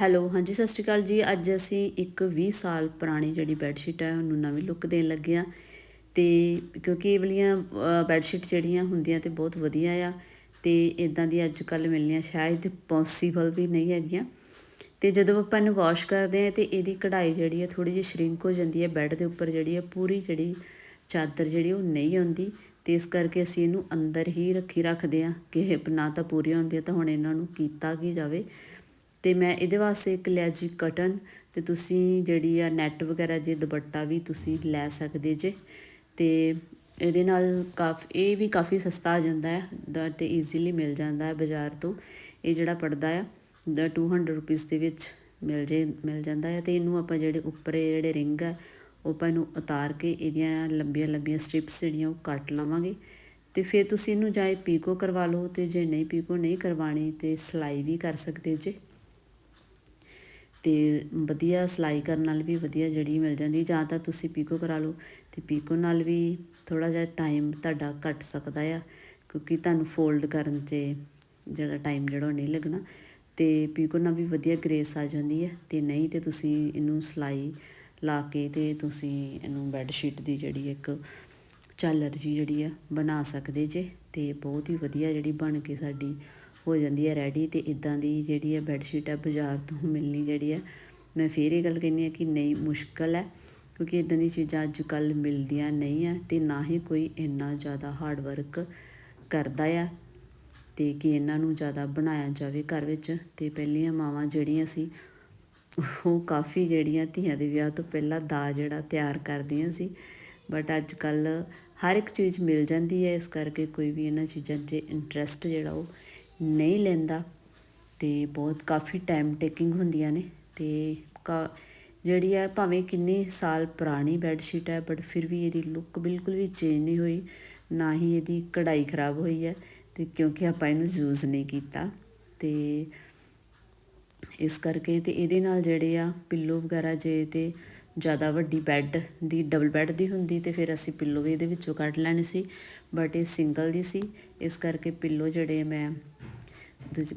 Hello, ਹਾਂਜੀ, ਸਤਿ ਸ਼੍ਰੀ ਅਕਾਲ ਜੀ। ਅੱਜ ਅਸੀਂ ਇੱਕ 20 ਸਾਲ ਪੁਰਾਣੀ ਜਿਹੜੀ ਬੈੱਡਸ਼ੀਟ ਹੈ, ਉਹਨੂੰ ਨਵੀਂ ਲੁੱਕ ਦੇਣ ਲੱਗੇ ਆ ਤੇ ਕਿਉਂਕਿ ਇਹ ਵਾਲੀਆਂ ਬੈੱਡਸ਼ੀਟ ਜਿਹੜੀਆਂ ਹੁੰਦੀਆਂ ਤੇ ਬਹੁਤ ਵਧੀਆ ਆ ਤੇ ਇਦਾਂ ਦੀ ਅੱਜ ਕੱਲ ਮਿਲਣੀਆਂ ਸ਼ਾਇਦ ਪੋਸੀਬਲ ਵੀ ਨਹੀਂ ਹੈਗੀਆਂ। ਤੇ ਜਦੋਂ ਆਪਾਂ ਇਹਨੂੰ ਵਾਸ਼ ਕਰਦੇ ਆ ਤੇ ਇਹਦੀ ਕਢਾਈ ਜਿਹੜੀ ਹੈ ਥੋੜੀ ਜਿਹੀ ਸ਼ਰਿੰਕ ਹੋ ਜਾਂਦੀ ਹੈ, ਬੈੱਡ ਦੇ ਉੱਪਰ ਜਿਹੜੀ ਹੈ, ਪੂਰੀ ਜਿਹੜੀ ਚਾਦਰ ਜਿਹੜੀ ਉਹ ਨਹੀਂ ਆਉਂਦੀ ਤੇ ਇਸ ਕਰਕੇ ਅਸੀਂ ਇਹਨੂੰ ਅੰਦਰ ਹੀ ਰੱਖੀ ਰੱਖਦੇ ਆ ਕਿ ਨਾ ਤਾਂ ਪੂਰੀਆਂ ਹੁੰਦੀਆਂ ਤਾਂ ਹੁਣ ਇਹਨਾਂ ਨੂੰ ਕੀਤਾ ਕੀ ਜਾਵੇ। ਤੇ ਮੈਂ ਇਹਦੇ ਵਾਸਤੇ ਇੱਕ ਲਿਆ ਜੀ ਕਟਨ ਤੇ ਤੁਸੀਂ ਜਿਹੜੀ ਆ ਨੈਟ ਵਗੈਰਾ ਜੇ ਦੁਪੱਟਾ ਵੀ ਤੁਸੀਂ ਲੈ ਸਕਦੇ ਜੇ। ਤੇ ਇਹਦੇ ਨਾਲ ਕਾਫ, ਇਹ ਵੀ ਕਾਫੀ ਸਸਤਾ ਆ ਜਾਂਦਾ ਹੈ, ਦਾ ਤੇ ਈਜ਼ੀਲੀ ਮਿਲ ਜਾਂਦਾ ਹੈ ਬਾਜ਼ਾਰ ਤੋਂ। ਇਹ ਜਿਹੜਾ ਪਰਦਾ ਆ, ਦਾ 200 ਰੁਪਏ ਦੇ ਵਿੱਚ ਮਿਲ ਜੇ, ਮਿਲ ਜਾਂਦਾ ਹੈ ਤੇ ਇਹਨੂੰ ਆਪਾਂ ਜਿਹੜੇ ਉੱਪਰ ਜਿਹੜੇ ਰਿੰਗ ਆ, ਉਹ ਆਪਾਂ ਇਹਨੂੰ ਉਤਾਰ ਕੇ ਇਹਦੀਆਂ ਲੰਬੀਆਂ ਲੰਬੀਆਂ ਸਟ੍ਰਿਪਸ ਜਿਹੜੀਆਂ ਉਹ ਕੱਟ ਲਵਾਂਗੇ। ਤੇ ਫਿਰ ਤੁਸੀਂ ਇਹਨੂੰ ਜਾਏ ਪੀਕੋ ਕਰਵਾ ਲਓ ਤੇ ਜੇ ਨਹੀਂ ਪੀਕੋ ਨਹੀਂ ਕਰਵਾਣੀ ਤੇ ਸਲਾਈ ਵੀ ਕਰ ਸਕਦੇ ਜੇ। ਅਤੇ ਵਧੀਆ ਸਿਲਾਈ ਕਰਨ ਨਾਲ ਵੀ ਵਧੀਆ ਜੜੀ ਮਿਲ ਜਾਂਦੀ ਜਾਂ ਤਾਂ ਤੁਸੀਂ ਪੀਕੋ ਕਰਾ ਲਓ ਅਤੇ ਪੀਕੋ ਨਾਲ ਵੀ ਥੋੜ੍ਹਾ ਜਿਹਾ ਟਾਈਮ ਤੁਹਾਡਾ ਘੱਟ ਸਕਦਾ ਆ, ਕਿਉਂਕਿ ਤੁਹਾਨੂੰ ਫੋਲਡ ਕਰਨ 'ਤੇ ਜਿਹੜਾ ਟਾਈਮ ਜਿਹੜਾ ਉਹ ਨਹੀਂ ਲੱਗਣਾ ਅਤੇ ਪੀਕੋ ਨਾਲ ਵੀ ਵਧੀਆ ਗ੍ਰੇਸ ਆ ਜਾਂਦੀ ਹੈ। ਅਤੇ ਨਹੀਂ ਤਾਂ ਤੁਸੀਂ ਇਹਨੂੰ ਸਿਲਾਈ ਲਾ ਕੇ ਅਤੇ ਤੁਸੀਂ ਇਹਨੂੰ ਬੈੱਡ ਸ਼ੀਟ ਦੀ ਜਿਹੜੀ ਇੱਕ ਚਾਲਰ ਜੀ ਜਿਹੜੀ ਆ ਬਣਾ ਸਕਦੇ ਜੇ ਅਤੇ ਬਹੁਤ ਹੀ ਵਧੀਆ ਜਿਹੜੀ ਬਣ ਕੇ ਸਾਡੀ ਹੋ ਜਾਂਦੀ ਹੈ ਰੈਡੀ ਅਤੇ ਇੱਦਾਂ ਦੀ ਜਿਹੜੀ ਹੈ ਬੈੱਡ ਸ਼ੀਟ ਹੈ ਬਾਜ਼ਾਰ ਤੋਂ ਮਿਲਣੀ ਜਿਹੜੀ ਹੈ, ਮੈਂ ਫਿਰ ਇਹ ਗੱਲ ਕਹਿੰਦੀ ਹਾਂ ਕਿ ਨਹੀਂ ਮੁਸ਼ਕਲ ਹੈ, ਕਿਉਂਕਿ ਇਦਾਂ ਦੀ ਚੀਜ਼ਾਂ ਅੱਜ ਕੱਲ ਮਿਲਦੀਆਂ ਨਹੀਂ ਆ ਤੇ ਨਾ ਹੀ ਕੋਈ ਇੰਨਾ ਜ਼ਿਆਦਾ ਹਾਰਡ ਵਰਕ ਕਰਦਾ ਆ ਤੇ ਕਿ ਇਹਨਾਂ ਨੂੰ ਜ਼ਿਆਦਾ ਬਣਾਇਆ ਜਾਵੇ ਘਰ ਵਿੱਚ। ਤੇ ਪਹਿਲੀਆਂ ਮਾਵਾਂ ਜਿਹੜੀਆਂ ਸੀ, ਉਹ ਕਾਫੀ ਜਿਹੜੀਆਂ ਧੀਆਂ ਦੇ ਵਿਆਹ ਤੋਂ ਪਹਿਲਾਂ ਦਾ ਜਿਹੜਾ ਤਿਆਰ ਕਰਦੀਆਂ ਸੀ ਬਟ ਅੱਜ ਕੱਲ ਹਰ ਇੱਕ ਚੀਜ਼ ਮਿਲ ਜਾਂਦੀ ਹੈ, ਇਸ ਕਰਕੇ ਕੋਈ ਵੀ ਇਹਨਾਂ ਚੀਜ਼ਾਂ 'ਚ ਇੰਟਰਸਟ ਜਿਹੜਾ ਉਹ ਨਹੀਂ ਲੈਂਦਾ ਅਤੇ ਬਹੁਤ ਕਾਫੀ ਟਾਈਮ ਟੇਕਿੰਗ ਹੁੰਦੀਆਂ ਨੇ ਅਤੇ ਤੇ ਜਿਹੜੀ ਹੈ ਭਾਵੇਂ ਕਿੰਨੇ ਸਾਲ ਪੁਰਾਣੀ ਬੈੱਡ ਸ਼ੀਟ ਹੈ ਬਟ ਫਿਰ ਵੀ ਇਹਦੀ ਲੁੱਕ ਬਿਲਕੁਲ ਵੀ ਚੇਂਜ ਨਹੀਂ ਹੋਈ, ਨਾ ਹੀ ਇਹਦੀ ਕਢਾਈ ਖਰਾਬ ਹੋਈ ਹੈ ਤੇ ਕਿਉਂਕਿ ਆਪਾਂ ਇਹਨੂੰ ਯੂਜ਼ ਨਹੀਂ ਕੀਤਾ ਤੇ ਇਸ ਕਰਕੇ ਤੇ ਇਹਦੇ ਨਾਲ ਜਿਹੜੇ ਆ ਪਿੱਲੋ ਵਗੈਰਾ ਜੇ ਤੇ ਜ਼ਿਆਦਾ ਵੱਡੀ ਬੈੱਡ ਦੀ ਡਬਲ ਬੈੱਡ ਦੀ ਹੁੰਦੀ ਤੇ ਫਿਰ ਅਸੀਂ ਪਿੱਲੋ ਵੀ ਇਹਦੇ ਵਿੱਚੋਂ ਕੱਢ ਲੈਣੇ ਸੀ ਬਟ ਇਹ ਸਿੰਗਲ ਦੀ ਸੀ, ਇਸ ਕਰਕੇ ਪਿੱਲੋ ਜਿਹੜੇ ਮੈਂ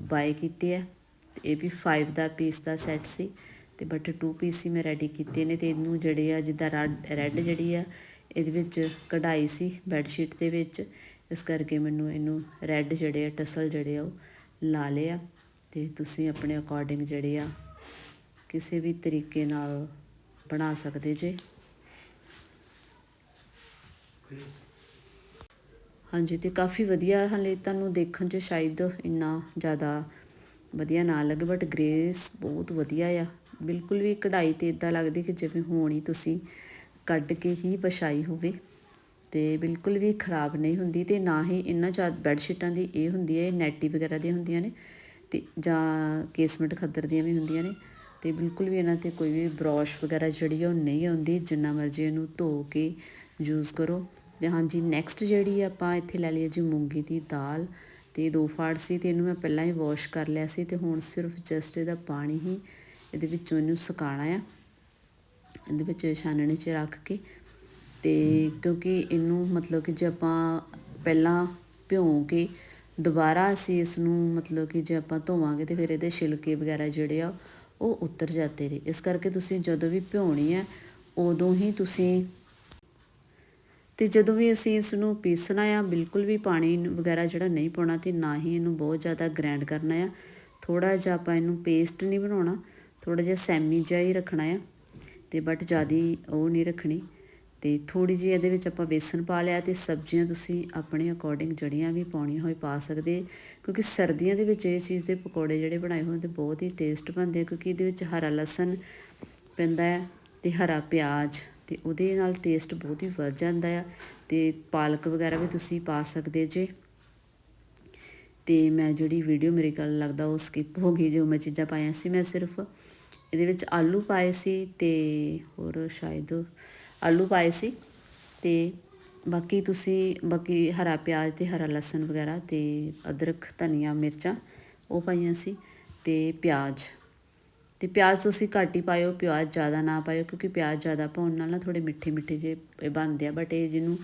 ਬਾਏ ਕੀਤੇ ਆ ਤੇ ਇਹ ਵੀ 5 ਦਾ ਪੀਸ ਦਾ ਸੈੱਟ ਸੀ, ਤੇ ਬਟ 2 ਪੀਸ ਹੀ ਮੈਂ ਰੈਡੀ ਕੀਤੇ ਨੇ, ਤੇ ਇਹਨੂੰ ਜਿਹੜੇ ਆ, ਜਿੱਦਾਂ ਰੈੱਡ ਜਿਹੜੀ ਆ, ਇਹਦੇ ਵਿੱਚ ਕਢਾਈ ਸੀ ਬੈੱਡ ਸ਼ੀਟ ਦੇ ਵਿੱਚ, ਇਸ ਕਰਕੇ ਮੈਨੂੰ ਇਹਨੂੰ ਰੈੱਡ ਜਿਹੜੇ ਆ, ਟਸਲ ਜਿਹੜੇ ਆ, ਉਹ ਲਾ ਲਿਆ, ਤੇ ਤੁਸੀਂ ਆਪਣੇ ਅਕੋਰਡਿੰਗ ਜਿਹੜੇ ਆ, ਕਿਸੇ ਵੀ ਤਰੀਕੇ ਨਾਲ ਬਣਾ ਸਕਦੇ ਜੇ। ਹਾਂਜੀ, ਤੇ ਕਾਫੀ ਵਧੀਆ ਹਲੇ ਤੁਹਾਨੂੰ ਦੇਖਣ 'ਚ ਸ਼ਾਇਦ ਇੰਨਾ ਜ਼ਿਆਦਾ ਵਧੀਆ ਨਾ ਲੱਗੇ ਬਟ ਗ੍ਰੇਸ ਬਹੁਤ ਵਧੀਆ ਆ। ਬਿਲਕੁਲ ਵੀ ਕਢਾਈ ਤੇ ਇਦਾਂ ਲੱਗਦੀ ਕਿ ਜਿਵੇਂ ਹੋਣੀ ਤੁਸੀਂ ਕੱਢ ਕੇ ਹੀ ਪਛਾਈ ਹੋਵੇ। ਤੇ ਬਿਲਕੁਲ ਵੀ ਖਰਾਬ ਨਹੀਂ ਹੁੰਦੀ ਤੇ ਨਾ ਹੀ ਇਹਨਾਂ ਜ਼ਿਆਦਾ ਬੈੱਡ ਸ਼ੀਟਾਂ ਦੀ ਇਹ ਹੁੰਦੀ ਹੈ, ਨੈਟੀ ਵਗੈਰਾ ਦੀਆਂ ਹੁੰਦੀਆਂ ਨੇ ਤੇ ਜਾਂ ਕੇਸਮੈਂਟ ਖੱਦਰ ਦੀਆਂ ਵੀ ਹੁੰਦੀਆਂ ਨੇ। ਤੇ ਬਿਲਕੁਲ ਵੀ ਇਹਨਾਂ ਤੇ ਕੋਈ ਵੀ ਬਰੋਸ਼ ਵਗੈਰਾ ਜਿਹੜੀ ਉਹ ਨਹੀਂ ਆਉਂਦੀ, ਜਿੰਨਾ ਮਰਜ਼ੀ ਇਹਨੂੰ ਧੋ ਕੇ ਯੂਜ਼ ਕਰੋ। ਤੇ ਹਾਂਜੀ ਨੈਕਸਟ ਜਿਹੜੀ ਆਪਾਂ ਇੱਥੇ ਲੈ ਲਈ ਜੀ ਮੂੰਗੀ ਦੀ ਦਾਲ। ਤੇ ਦੋ ਫਾੜ ਸੀ ਤੇ ਇਹਨੂੰ ਮੈਂ ਪਹਿਲਾਂ ਹੀ ਵਾਸ਼ ਕਰ ਲਿਆ ਸੀ ਤੇ ਹੁਣ ਸਿਰਫ ਜਸਟ ਇਹਦਾ ਪਾਣੀ ਹੀ ਇਹਦੇ ਵਿੱਚੋਂ ਇਹਨੂੰ ਸੁਕਾਣਾ ਆ। ਇਹਦੇ ਵਿੱਚ ਛਾਨਣੀ 'ਚ ਰੱਖ ਕੇ ਤੇ ਕਿਉਂਕਿ ਇਹਨੂੰ ਮਤਲਬ ਕਿ ਜੇ ਆਪਾਂ ਪਹਿਲਾਂ ਭਿਉਂ ਕੇ ਦੁਬਾਰਾ ਅਸੀਂ ਇਸ ਨੂੰ ਮਤਲਬ ਕਿ ਜੇ ਆਪਾਂ ਧੋਵਾਂਗੇ ਤੇ ਫਿਰ ਇਹਦੇ ਛਿਲਕੇ ਵਗੈਰਾ ਜਿਹੜੇ ਆ, ਉਹ ਉਤਰ ਜਾਂਦੇ ਨੇ। ਇਸ ਕਰਕੇ ਤੁਸੀਂ ਜਦੋਂ ਵੀ ਭਿਉਣੀ ਹੈ, ਉਦੋਂ ਹੀ ਤੁਸੀਂ ਤੇ ਜਦੋਂ ਵੀ ਅਸੀਂ ਇਸ ਨੂੰ ਪੀਸਣਾ ਆ, ਬਿਲਕੁਲ ਵੀ ਪਾਣੀ ਵਗੈਰਾ ਜਿਹੜਾ ਨਹੀਂ ਪਾਉਣਾ ਤੇ ਨਾ ਹੀ ਇਹਨੂੰ ਬਹੁਤ ਜ਼ਿਆਦਾ ਗ੍ਰਾਈਂਡ ਕਰਨਾ ਆ। ਥੋੜਾ ਜਿਹਾ ਆਪਾਂ ਇਹਨੂੰ ਪੇਸਟ ਨਹੀਂ ਬਣਾਉਣਾ ਥੋੜਾ ਜਿਹਾ ਸੈਮੀ ਜਿਹਾ ਹੀ ਰੱਖਣਾ ਆ। ਤੇ ਬਟ ਜਿਆਦੀ ਉਹ ਨਹੀਂ ਰੱਖਣੀ। ਤੇ ਥੋੜੀ ਜਿਹੀ ਇਹਦੇ ਵਿੱਚ ਆਪਾਂ ਵੇਸਣ ਪਾ ਲਿਆ ਤੇ ਸਬਜ਼ੀਆਂ ਤੁਸੀਂ ਆਪਣੇ ਅਕੋਰਡਿੰਗ ਜੜੀਆਂ ਵੀ ਪਾਉਣੀਆਂ ਹੋਏ ਪਾ ਸਕਦੇ। ਕਿਉਂਕਿ ਸਰਦੀਆਂ ਦੇ ਵਿੱਚ ਇਹ ਚੀਜ਼ ਦੇ ਪਕੌੜੇ ਜਿਹੜੇ ਬਣਾਏ ਹੋਣ ਤੇ ਬਹੁਤ ਹੀ ਟੇਸਟ ਬਣਦੇ ਆ, ਕਿਉਂਕਿ ਇਹਦੇ ਵਿੱਚ ਹਰਾ ਲਸਣ ਪੈਂਦਾ ਹੈ ਤੇ ਹਰਾ ਪਿਆਜ਼ ਤੇ ਉਹਦੇ ਨਾਲ ਟੇਸਟ ਬਹੁਤ ਹੀ ਵੱਧ ਜਾਂਦਾ ਆ। ਤੇ ਪਾਲਕ ਵਗੈਰਾ ਵੀ ਤੁਸੀਂ ਪਾ ਸਕਦੇ ਜੇ। ਤੇ ਮੈਂ ਜਿਹੜੀ ਵੀਡੀਓ ਮੇਰੇ ਕੋਲ ਲੱਗਦਾ ਉਹ ਸਕਿਪ ਹੋ ਗਈ, ਜੋ ਮੈਂ ਚੀਜ਼ਾਂ ਪਾਈਆਂ ਸੀ, ਮੈਂ ਸਿਰਫ ਇਹਦੇ ਵਿੱਚ ਆਲੂ ਪਾਏ ਸੀ ਤੇ ਹੋਰ ਸ਼ਾਇਦ ਆਲੂ ਪਾਏ ਸੀ। ਤੇ ਬਾਕੀ ਤੁਸੀਂ, ਬਾਕੀ ਹਰਾ ਪਿਆਜ਼ ਤੇ ਹਰਾ ਲਸਣ ਵਗੈਰਾ ਤੇ ਅਦਰਕ, ਧਨੀਆ, ਮਿਰਚਾਂ ਉਹ ਪਾਈਆਂ ਸੀ ਤੇ ਪਿਆਜ਼। ਤੇ ਪਿਆਜ਼ ਤੁਸੀਂ ਘੱਟ ਹੀ ਪਾਇਓ, ਪਿਆਜ਼ ਜ਼ਿਆਦਾ ਨਾ ਪਾਇਓ, ਕਿਉਂਕਿ ਪਿਆਜ਼ ਜ਼ਿਆਦਾ ਪਾਉਣ ਨਾਲ ਨਾ ਥੋੜੇ ਮਿੱਠੇ ਮਿੱਠੇ ਜੇ ਬਣਦੇ ਆ ਬਟ ਇਹ ਜਿਹਨੂੰ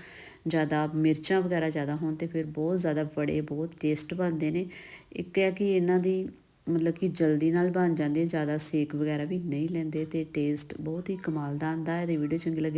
ਜ਼ਿਆਦਾ ਮਿਰਚਾਂ ਵਗੈਰਾ ਜ਼ਿਆਦਾ ਹੋਣ ਤੇ ਫਿਰ ਬਹੁਤ ਜ਼ਿਆਦਾ ਬੜੇ ਬਹੁਤ ਟੇਸਟ ਬਣਦੇ ਨੇ। ਇੱਕ ਹੈ ਕਿ ਇਹਨਾਂ ਦੀ ਮਤਲਬ ਕਿ ਜਲਦੀ ਨਾਲ ਬਣ ਜਾਂਦੀ ਹੈ, ਜ਼ਿਆਦਾ ਸੇਕ ਵਗੈਰਾ ਵੀ ਨਹੀਂ ਲੈਂਦੇ ਅਤੇ ਟੇਸਟ ਬਹੁਤ ਹੀ ਕਮਾਲ ਦਾ ਆਉਂਦਾ ਹੈ ਅਤੇ ਵੀਡੀਓ ਚੰਗੀ ਲੱਗੇ।